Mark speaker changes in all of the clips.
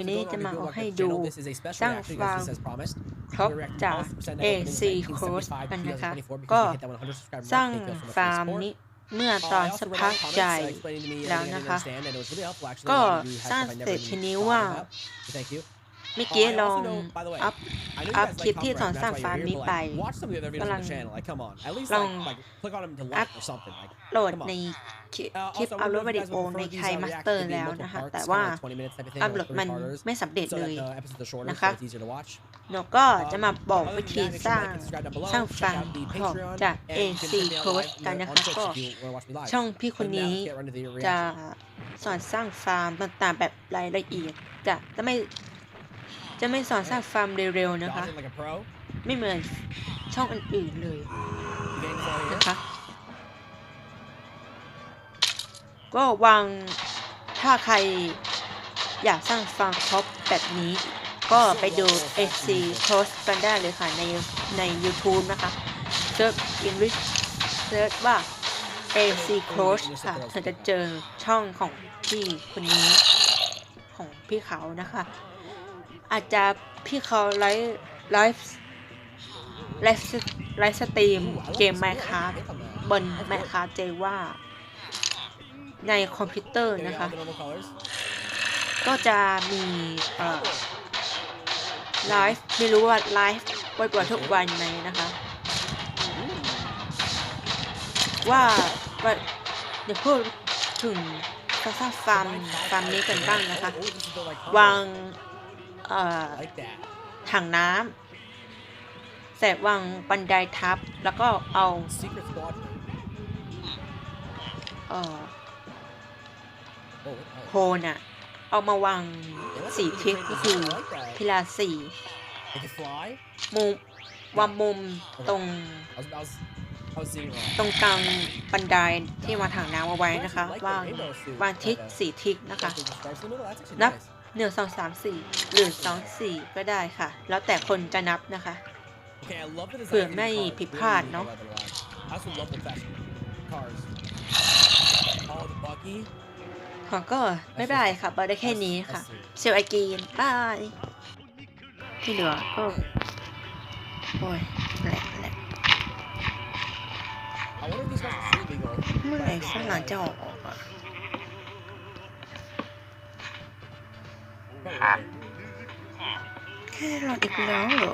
Speaker 1: วันนี้จะมาเอาให้ดูสร้างฟาร์มครบจาก AC Coast กันนะคะ ก็สร้างฟาร์มนี้เมื่อตอนสักพักใหญ่แล้วนะคะ ก็สร้างเสร็จทีนี้ว่าเมื่อกี้ลองอัพอัพคลิปที่สอนสร้างฟาร์มนี้ไปกำลังลองอัพโหลดในคลิปคลิปอัพโหลดวิดีโอในไคมาสเตอร์แล้วนะคะ แต่ว่าอัพโหลดมันไม่สำเร็จเลยนะคะหนูก็จะมาบอกวิธีสร้างสร้างฟาร์มของจาก AC Coast กันนะคะก็ช่องพี่คนนี้จะสอนสร้างฟาร์มต่างๆแบบรายละเอียดจะจะไม่ จะไม่สอนสร้างฟาร์มเร็วๆนะคะ ไม่เหมือนช่องอื่นๆเลยนะคะก็วางถ้าใครอยากสร้างฟาร์มครบแบบนี้ ก็ไปดู AC Coast กันได้เลยค่ะ ในใน YouTube นะคะเซิร์ช English เซิร์ชว่า AC Coast ค่ะเธอจะเจอช่องของพี่คนนี้ของพี่เขานะคะ อาจจะพี่เขาไลฟ์ไลฟ์ไลฟ์ไลฟ์สตรีมเกม Minecraft บน Minecraft เจว่า ในคอมพิวเตอร์นะคะ ก็จะมีเอ่อไลฟ์ไม่รู้ว่าไลฟ์บ่อยๆทุกวันไหมนะคะ ว่าว่าเดี๋ยวพูดถึงสร้าฟาร์มฟาร์มนี้กันบ้างนะคะวาง ถังน้ำเสร็จวางบันไดทับ แล้วก็เอาเอ่อโพนอะเอามาวางสี่ทิศก็คือพิลาสี่มุมวางมุมตรงตรงกลางบันไดที่มาถังน้ำเอาไว้นะคะวางวางทิศสี่ทิศนะคะ นับ หนึ่งสองสามสี่หรือสองสี่ก็ได้ค่ะ แล้วแต่คนจะนับนะคะเผื่อไม่ผิดพลาดเนาะของก็ไม่เป็นไรค่ะเปิดได้แค่นี้ค่ะเซลไอกีนบายที่เหลือก็โอ้ยแหลกแหลกเมื่อไหร่ฝรั่งจะออกอะ
Speaker 2: I don't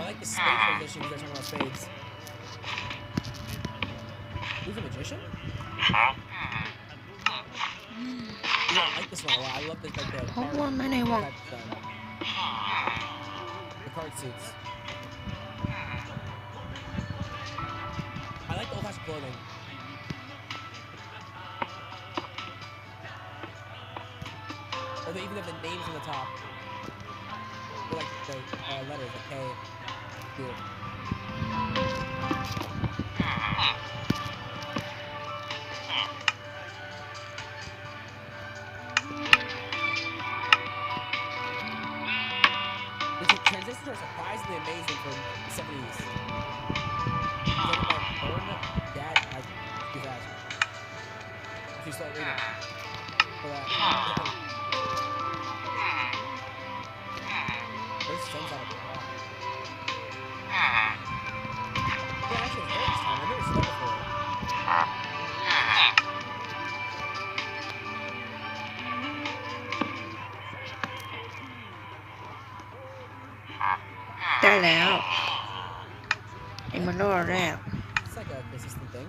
Speaker 2: like the space magician on I like this one a lot. I love this like the
Speaker 1: Hold on, man,
Speaker 2: I the, the card suits. I like the old fashioned clothing. Although even the names on the top. Like the uh, letters, tr- are surprisingly amazing for the 70s. Talking about Burn Dad, like 2000. If you start reading for that. There's sense out of it. Yeah, actually, hair this time. I've never seen that before.
Speaker 1: ได้แล้วไอ้มันโลแรก
Speaker 2: It's like a consistent thing.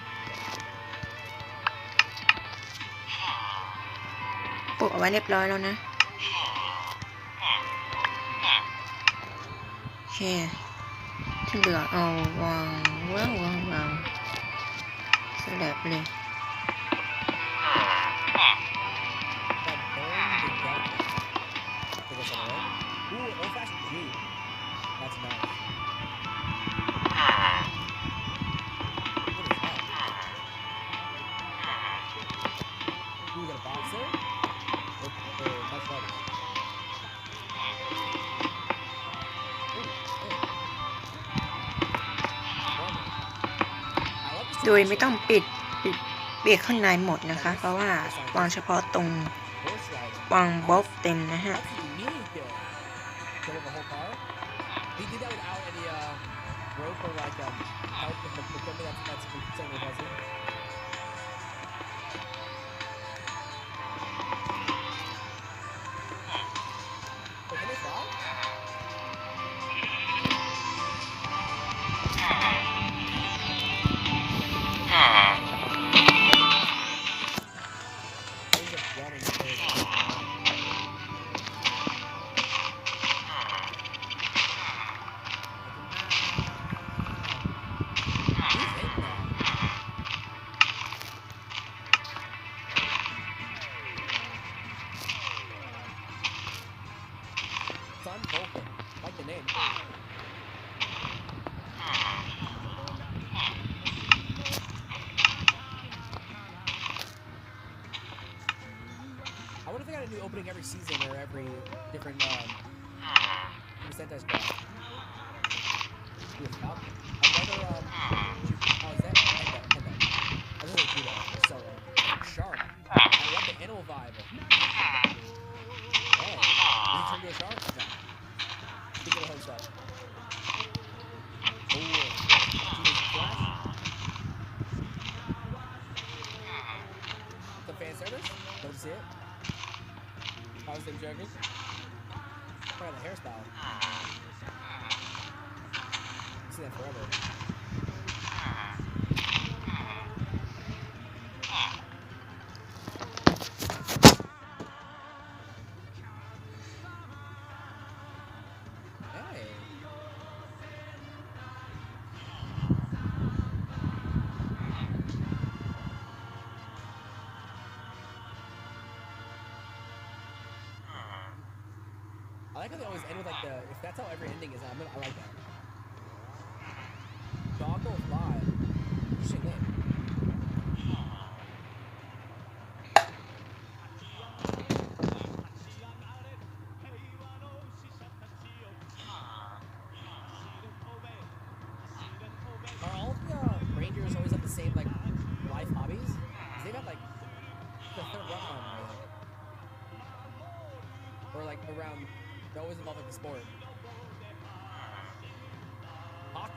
Speaker 1: ปลูกเอาไว้เรียบร้อยแล้วนะโอเคที่เหลือเอาวางวางวางวางสลับเลย โดยไม่ต้องปิดปิดเบียข้างในหมดนะคะ เพราะว่าวางเฉพาะตรงวางบล็อกเต็มนะฮะ
Speaker 2: Sun Vulcan. Like the name. I wonder if they got a new opening every season or every different um squad. Ooh. Another. I love the animal vibe. Oh, did turn to a shark? Like how they always end with like the. If that's how every ending is, I'm gonna, I like that.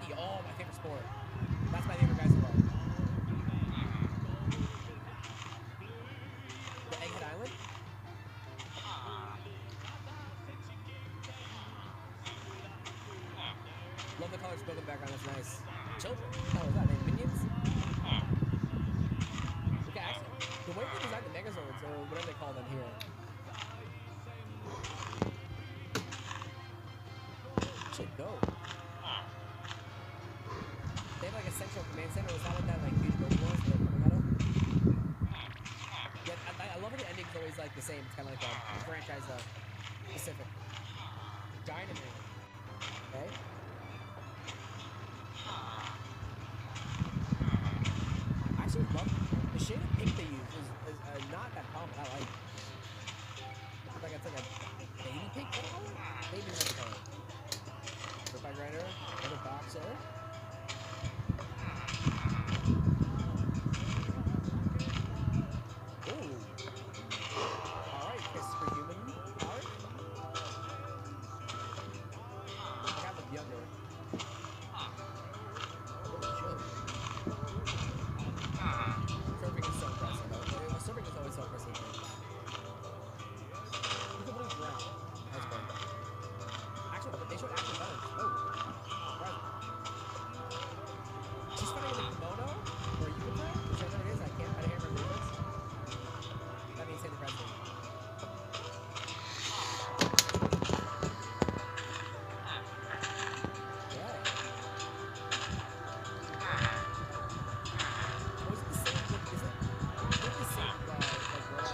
Speaker 2: Hockey, oh my favorite sport. That's my favorite basketball. The Egghead Island. Love the color spoken background. That's nice. Children. Oh, is that name? Minions. Okay, actually, the way they designed the Megazords or whatever they call them here. Should go. Central command center. Was that like huge? Yeah, I, I- love how the ending's always like the same. It's kind of like a franchise uh, specific. Dynamite. Okay. I actually love the shade of pink they use is, is uh, not that common. I like. It's like it's like a baby pink color. Baby pink color. Turbine grinder, another boxer.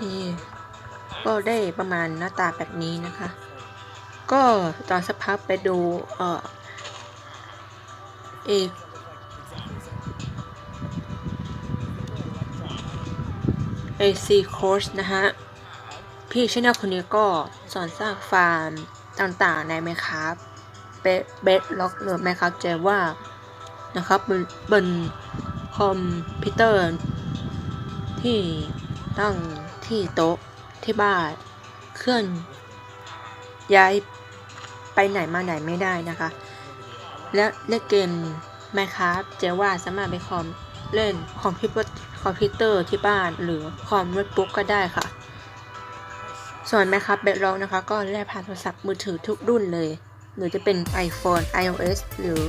Speaker 1: ที ก็ได้ประมาณหน้าตาแบบนี้นะคะ ก็ตอนสักพักไปดูเอ่ออีก AC Course นะฮะ พี่ชแนลคนนี้ก็สอนสร้างฟาร์มต่างๆในไหมครับเบสล็อกหรือไหมครับเจว่านะครับบนบนคอมพิวเตอร์ที่ตั้ง ที่โต๊ะที่บ้านเคลื่อนย้ายไปไหนมาไหนไม่ได้นะคะ และเล่นเกม Minecraft เจว่าสามารถไปคอมเล่นคอมพิวเตอร์คอมพิวเตอร์ที่บ้านหรือคอมโน้ตบุ๊กก็ได้ค่ะ ส่วน Minecraft Bedrock นะคะ ก็เล่นผ่านโทรศัพท์มือถือทุกรุ่นเลย หรือจะเป็น iPhone iOS หรือ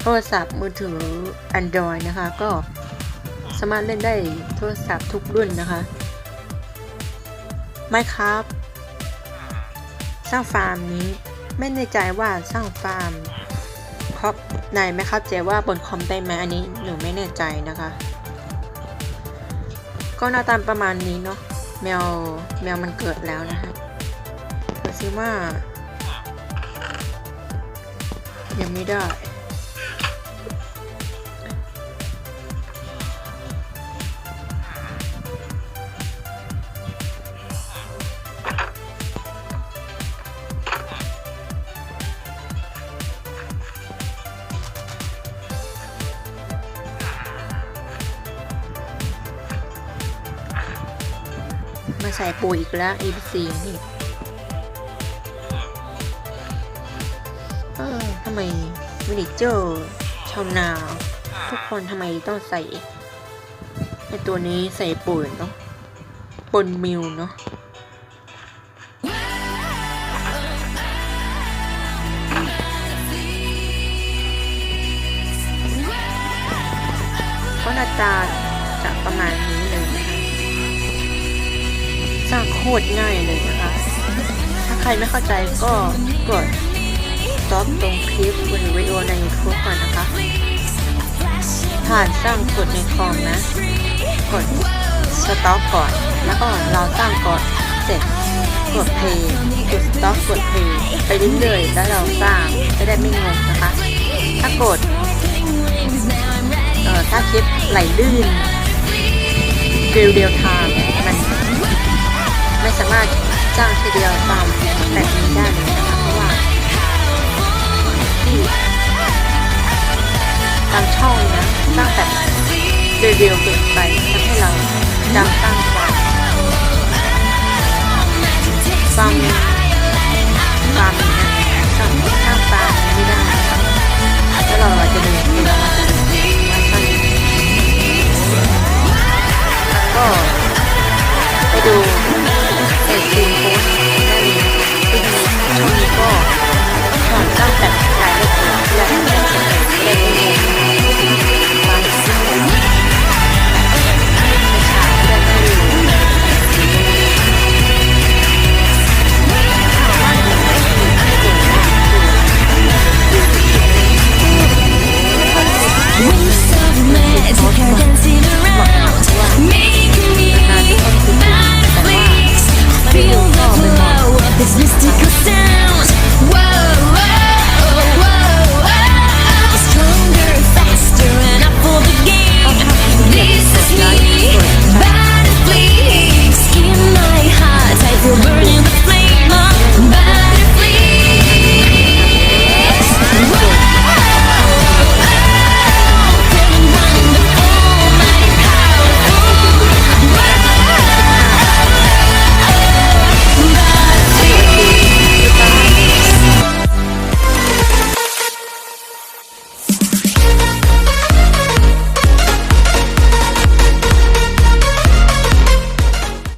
Speaker 1: โทรศัพท์มือถือ Android นะคะ ก็สามารถเล่นได้โทรศัพท์ทุกรุ่นนะคะ Minecraft สร้างฟาร์มนี้ ไม่แน่ใจว่าสร้างฟาร์มเพราะในไหมครับเจว่าบนคอมได้ไหมอันนี้หนูไม่แน่ใจนะคะ ก็หน้าตาประมาณนี้เนาะแมวแมวมันเกิดแล้วนะคะดูซิว่ายังไม่ได้ ส่ปุ๋ยอีกแล้ว ABC นี่เออทำไมวินิเจอร์ชาวนา ทุกคนทำไมต้องใส่ไอตัวนี้ใส่ปุ๋ยเนาะปนมิวเนาะก็หน้าตา คตรง่ายเลยนะคะ ถ้าใครไม่เข้าใจก็กด stop ตรงคลิปบนวิดีโอใน YouTube ก่อนนะคะ ผ่านสร้างกดในคอมนะ กด stop ก่อน แล้วก็เราสร้างก่อนเสร็จกด play กด stop กด play ไปเรื่อยๆแล้วเราสร้างจะได้ไม่งงนะคะ ถ้ากดเอ่อถ้าคลิปไหลลื่นเรียวเดียวทางมัน ไม่สามารถจ้างทีเดียวตามแบบนี้ได้เลยนะคะเพราะว่าที่บางช่องนะสร้างแบบเร็วๆเกินไปทำให้เราจำตั้งกว่าบางบางนะจำตั้งตามไม่ได้แล้วเราจะดู